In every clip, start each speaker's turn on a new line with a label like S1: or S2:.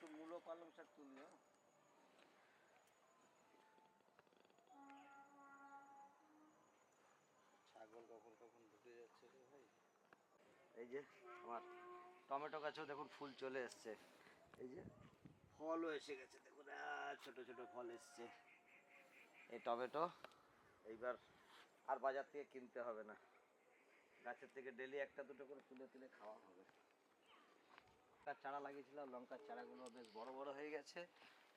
S1: একটু মূলো পালং শাক হ্যাঁ। ছাগল কখন কখন ঢুকে যাচ্ছে রে ভাই? এই যে আমার টমেটো গাছেও দেখুন ফুল চলে এসছে। এই যে ফলও এসে গেছে দেখুন ছোট ছোট ফল এসছে। এই টমেটো এইবার আর বাজার থেকে কিনতে হবে না। গাছের থেকে ডেলি একটা দুটো করে তুলে তুলে খাওয়া হবে। লঙ্কার চারা লাগিয়েছিলাম লঙ্কার চারাগুলো বেশ বড় বড় হয়ে গেছে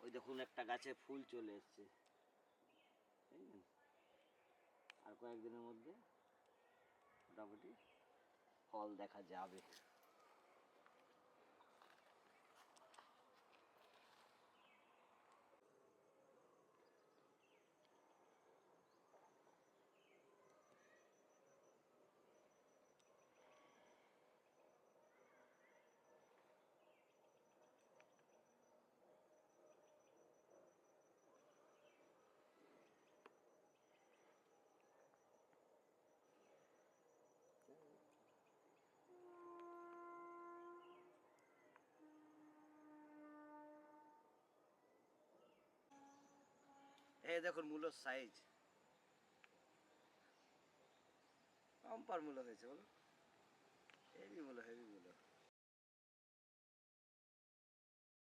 S1: ওই দেখুন, একটা গাছে ফুল চলে এসছে? আর কয়েকদিনের মধ্যে মোটামুটি ফল দেখা যাবে এই দেখুন মূল সাইজ। কম্পার মূল হয়েছে বলো হেভি মূলো হেভি মূলো।